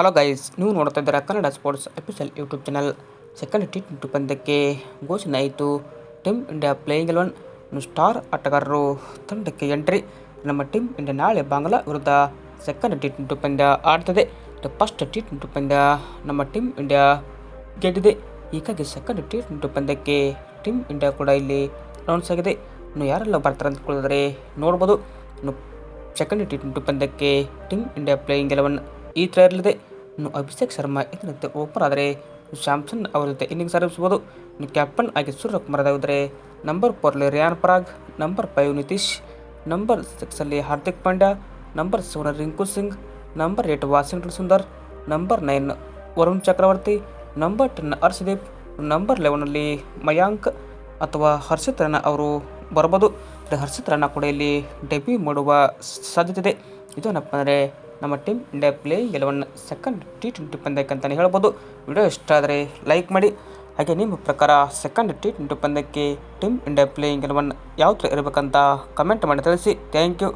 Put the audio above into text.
Hello guys ನೀವು ನೋಡ್ತಾ ಇದ್ದೀರಾ Kannada sports official YouTube channel second T twenty ಪಂದ್ಯಕ್ಕೆ ಘೋಷಣೆ ಆಯಿತು. Team India playing eleven star ಆಟಗಾರರು ತಂಡಕ್ಕೆ ಎಂಟ್ರಿ ನಮ್ಮ ಟೀಮ್ ಇಂಡಿಯಾ ನಾಳೆ ಬಾಂಗ್ಲಾ ವಿರುದ್ಧ ಸೆಕೆಂಡ್ ಟಿ ಟ್ವೆಂಟಿ ಪಂದ್ಯ ಆಡ್ತದೆ. ಫಸ್ಟ್ ಟಿ ಟ್ವೆಂಟಿ ಪಂದ್ಯ ನಮ್ಮ ಟೀಮ್ ಇಂಡಿಯಾ ಗೆದ್ದಿದೆ. ಹೀಗಾಗಿ ಸೆಕೆಂಡ್ ಟಿ ಟ್ವೆಂಟಿ ಪಂದ್ಯಕ್ಕೆ ಟೀಮ್ ಇಂಡಿಯಾ ಕೂಡ ಇಲ್ಲಿ ಅನೌನ್ಸ್ ಆಗಿದೆ. ಇನ್ನು ಯಾರೆಲ್ಲ ಬರ್ತಾರೆ ಅಂತ ಹೇಳಿದ್ರೆ ನೋಡ್ಬೋದು. ಇನ್ನು ಸೆಕೆಂಡ್ ಟಿ ಟ್ವೆಂಟಿ ಪಂದ್ಯಕ್ಕೆ ಟೀಮ್ ಇಂಡಿಯಾ ಪ್ಲೇಯಿಂಗ್ ಎಲೆವನ್ ಈ ಥರ ಇರಲಿದೆ. ಇನ್ನು ಅಭಿಷೇಕ್ ಶರ್ಮಾ ಇದರಂತೆ ಓಪನ್ ಆದರೆ ಸ್ಯಾಮ್ಸನ್ ಅವರ ಜೊತೆ ಇನ್ನಿಂಗ್ಸ್ ಆರಂಭಿಸಬಹುದು ಇನ್ನು ಕ್ಯಾಪ್ಟನ್ ಆಗಿ ಸೂರ್ಯಕುಮಾರ್ ಇದ್ದರೆ number ಫೋರ್ಲಿ Riyan Parag, number five Nitish, number ಸಿಕ್ಸಲ್ಲಿ Hardik Pandya, number seven Rinku Singh, number eight Washington Sundar number nine Varun Chakravarthy, number ten Harshdeep, number ಲೆವೆನಲ್ಲಿ Mayank ಅಥವಾ ಹರ್ಷಿತ್ ರಾಣಾ ಅವರು ಬರ್ಬೋದು ಆದರೆ ಹರ್ಷಿತ್ ರಾಣಾ ಕೂಡ ಇಲ್ಲಿ ಡೆಬ್ಯೂ ಮಾಡುವ ಸಾಧ್ಯತೆ ಇದೆ. ಇದೇನಪ್ಪ ಅಂದರೆ ನಮ್ಮ team India play eleven second T twenty ಪಂದ್ಯಕ್ಕೆ ಅಂತಲೇ ಹೇಳ್ಬೋದು. ವಿಡಿಯೋ ಇಷ್ಟ ಆದರೆ ಲೈಕ್ ಮಾಡಿ. ಹಾಗೆ ನಿಮ್ಮ ಪ್ರಕಾರ ಸೆಕೆಂಡ್ ಟಿ ಟ್ವೆಂಟಿ ಪಂದ್ಯಕ್ಕೆ ಟೀಮ್ ಇಂಡಿಯಾ ಪ್ಲೇಯಿಂಗ್ ಎಲೆವನ್ ಯಾವ ಥರ ಇರಬೇಕಂತ ಕಮೆಂಟ್ ಮಾಡಿ ತಿಳಿಸಿ. Thank you